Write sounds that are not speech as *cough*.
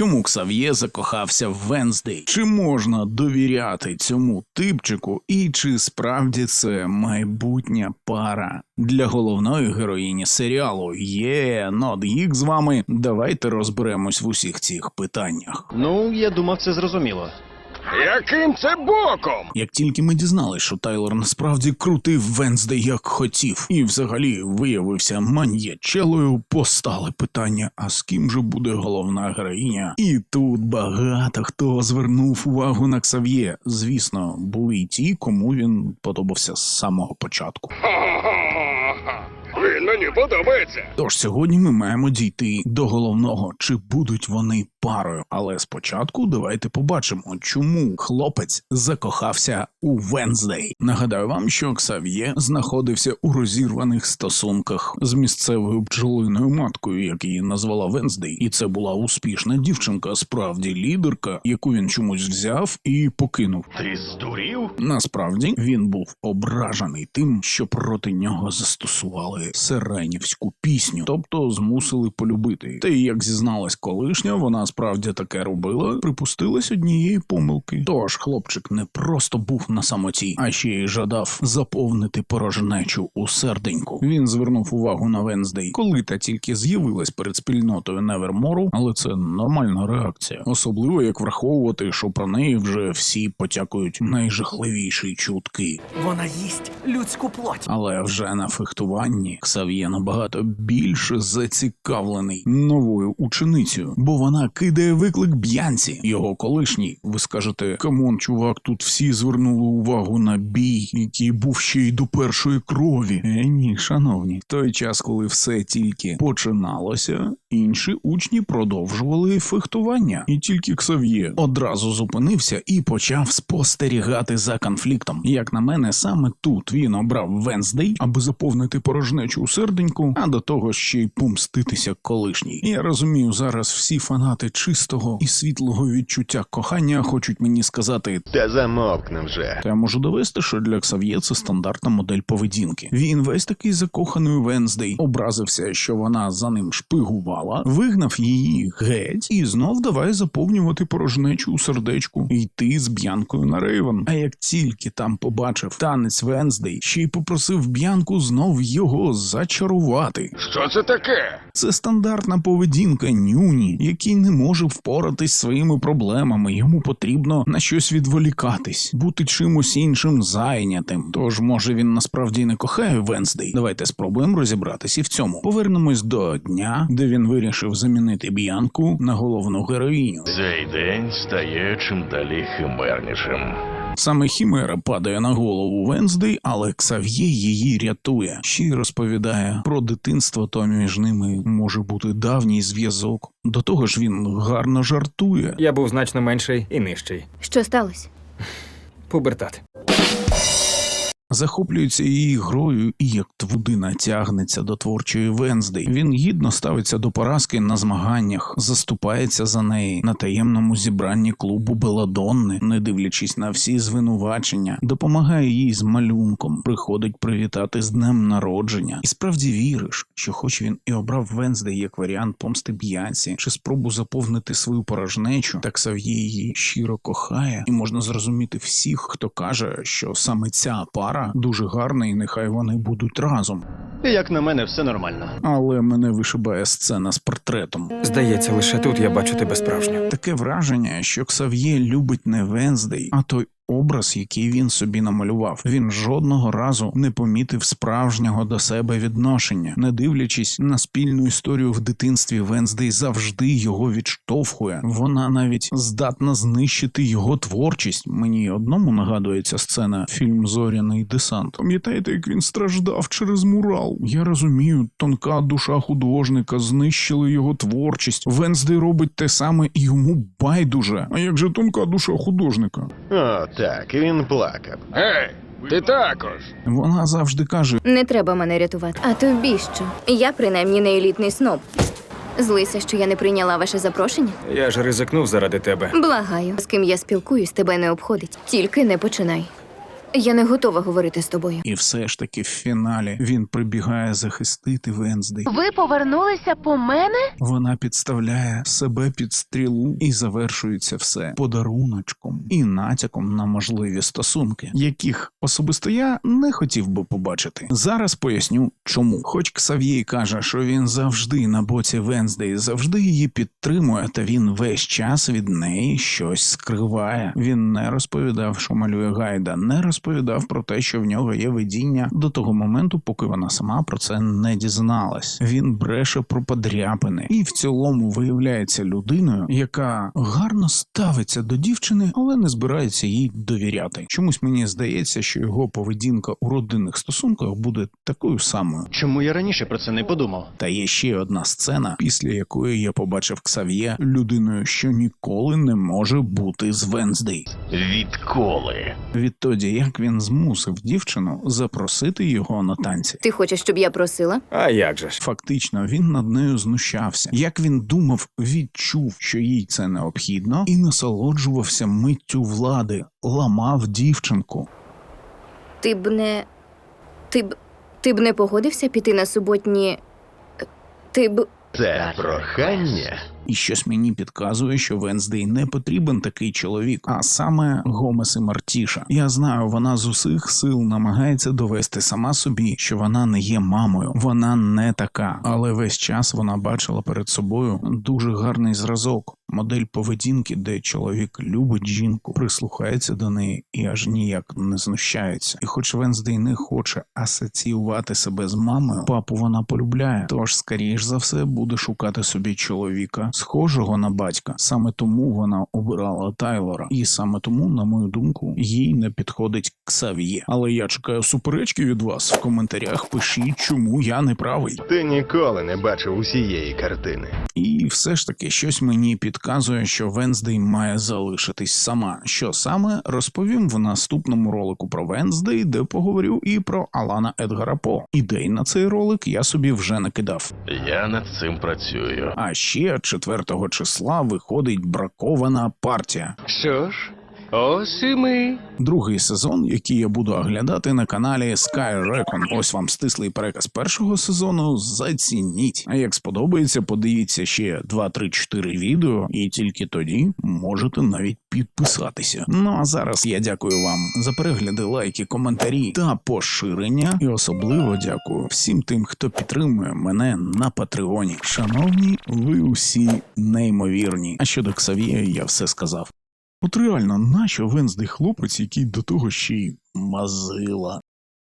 Чому Ксав'є закохався в Венздей? Чи можна довіряти цьому типчику? І чи справді це майбутня пара? Для головної героїні серіалу є їх з вами. Давайте розберемось в усіх цих питаннях. Ну, я думав, це зрозуміло. Яким це боком? Як тільки ми дізналися, що Тайлор насправді крутив Венздей як хотів, і взагалі виявився маньячелою, постали питання: а з ким же буде головна героїня? І тут багато хто звернув увагу на Ксав'є. Звісно, були й ті, кому він подобався з самого початку. *laughs* Мені подобається. Тож сьогодні ми маємо дійти до головного, чи будуть вони парою. Але спочатку давайте побачимо, чому хлопець закохався у Венздей. Нагадаю вам, що Ксав'є знаходився у розірваних стосунках з місцевою бджолиною маткою, як її назвала Венздей, і це була успішна дівчинка, справді лідерка, яку він чомусь взяв і покинув. Ти здурів? Насправді він був ображений тим, що проти нього застосували сиренівську пісню, тобто змусили полюбити. Та й як зізналась колишня, вона справді таке робила, припустилась однієї помилки. Тож хлопчик не просто був на самоті, а ще й жадав заповнити порожнечу у серденьку. Він звернув увагу на Венздей, коли та тільки з'явилась перед спільнотою Невермору, але це нормальна реакція, особливо як враховувати, що про неї вже всі потякують найжахливіші чутки. Вона їсть людську плоть. Але вже на фехтуванні Ксав'є набагато більше зацікавлений новою ученицею, бо вона кидає виклик б'янці, його колишній. Ви скажете, камон, чувак, тут всі звернули увагу на бій, який був ще й до першої крові. Е, ні, шановні, в той час, коли все тільки починалося, інші учні продовжували фехтування, і тільки Ксав'є одразу зупинився і почав спостерігати за конфліктом. Як на мене, саме тут він обрав Венздей, аби заповнити порожнечу у серденьку, а до того ще й помститися колишній. Я розумію, зараз всі фанати чистого і світлого відчуття кохання хочуть мені сказати, Та замовкни вже. та я можу довести, що для Ксав'є це стандартна модель поведінки. Він весь такий закоханий Венздей, образився, що вона за ним шпигувала, вигнав її геть і знов давай заповнювати порожнечу у сердечку і йти з б'янкою на Рейвен. А як тільки там побачив танець Венздей, ще й попросив б'янку знов його зачарувати. Що це таке? Це стандартна поведінка нюні, який не може впоратись своїми проблемами. Йому потрібно на щось відволікатись, бути чимось іншим зайнятим. Тож, може, він насправді не кохає Венздей. Давайте спробуємо розібратись і в цьому. Повернемось до дня, де він вирішив замінити б'янку на головну героїню. Цей день стає чим далі химернішим. Саме Хімера падає на голову Венздей, але Ксав'є її рятує. Ще й розповідає про дитинство, то між ними може бути давній зв'язок. До того ж, він гарно жартує. Я був значно менший і нижчий. Що сталося? Пубертат. Захоплюється її грою і як твудина тягнеться до творчої Венздей. Він гідно ставиться до поразки на змаганнях, заступається за неї на таємному зібранні клубу Беладонни, не дивлячись на всі звинувачення, допомагає їй з малюнком, приходить привітати з днем народження. І справді віриш, що, хоч він і обрав Венздей як варіант помсти б'янці чи спробу заповнити свою порожнечу, так Сав'є її щиро кохає, і можна зрозуміти всіх, хто каже, що саме ця пара дуже гарний. і нехай вони будуть разом. Як на мене, все нормально. Але мене вишибає сцена з портретом. Здається, лише тут я бачу тебе справжню. Таке враження, що Ксав'є любить не Венздей, а той образ, який він собі намалював. Він жодного разу не помітив справжнього до себе відношення, не дивлячись на спільну історію в дитинстві, Венздей завжди його відштовхує. Вона навіть здатна знищити його творчість. Мені одному нагадується сцена фільм Зоряний десант. Пам'ятаєте, як він страждав через мурал? Я розумію, тонка душа художника знищила його творчість. Венздей робить те саме і йому байдуже. А як же тонка душа художника? О, так, він плакав. Гей, ти також. Вона завжди каже: Не треба мене рятувати. А тобі що? Я принаймні не елітний сноб. Злися, що я не прийняла ваше запрошення? Я ж ризикнув заради тебе. Благаю, з ким я спілкуюсь, тебе не обходить. Тільки не починай. Я не готова говорити з тобою. І все ж таки в фіналі він прибігає захистити Венздей. Ви повернулися по мене? Вона підставляє себе під стрілу і завершується все подаруночком і натяком на можливі стосунки, яких особисто я не хотів би побачити. Зараз поясню, чому. Хоч Ксав'є каже, що він завжди на боці Венздей, завжди її підтримує, та він весь час від неї щось скриває. Він не розповідав, що малює гайда, не розповідав про те, що в нього є видіння до того моменту, поки вона сама про це не дізналась. Він бреше про подряпини і в цілому виявляється людиною, яка гарно ставиться до дівчини, але не збирається їй довіряти. Чомусь мені здається, що його поведінка у родинних стосунках буде такою самою. Чому я раніше про це не подумав? Та є ще одна сцена, після якої я побачив Ксав'є людиною, що ніколи не може бути з Венздей. Відколи? Відтоді як він змусив дівчину запросити його на танці. Ти хочеш, щоб я просила? А як же ж? Фактично, він над нею знущався. Як він думав, відчув, що їй це необхідно, і насолоджувався миттю влади, ламав дівчинку. Ти б не. Ти б. Ти б не погодився піти на суботні. Ти б. Це прохання. І щось мені підказує, що Венздей не потрібен такий чоловік, а саме Гомес і Мартіша. Я знаю, вона з усіх сил намагається довести сама собі, що вона не є мамою, вона не така. Але весь час вона бачила перед собою дуже гарний зразок, модель поведінки, де чоловік любить жінку, прислухається до неї і аж ніяк не знущається. І хоч Венздей не хоче асоціювати себе з мамою, папу вона полюбляє. Тож, скоріш за все, буде шукати собі чоловіка, схожого на батька. Саме тому вона обирала Тайлора, і саме тому, на мою думку, їй не підходить Ксав'є. Але я чекаю суперечки від вас в коментарях. Пишіть, чому я не правий. Ти ніколи не бачив усієї картини. І все ж таки щось мені підказує, що Венздей має залишитись сама. Що саме розповім в наступному ролику про Венздей, де поговорю і про Алана Едгара По. Ідей на цей ролик я собі вже накидав. Я над цим працюю. А ще 4 числа виходить бракована партія. Що ж, ось і ми. Другий сезон, який я буду оглядати на каналі Sky Recon. Ось вам стислий переказ першого сезону. Зацініть. А як сподобається, подивіться ще 2-3-4 відео, і тільки тоді можете навіть підписатися. Ну а зараз я дякую вам за перегляди, лайки, коментарі та поширення. І особливо дякую всім тим, хто підтримує мене на Патреоні. Шановні, ви усі неймовірні. А щодо Ксавія, я все сказав. От реально, нащо венздий хлопець, який до того ще й мазила?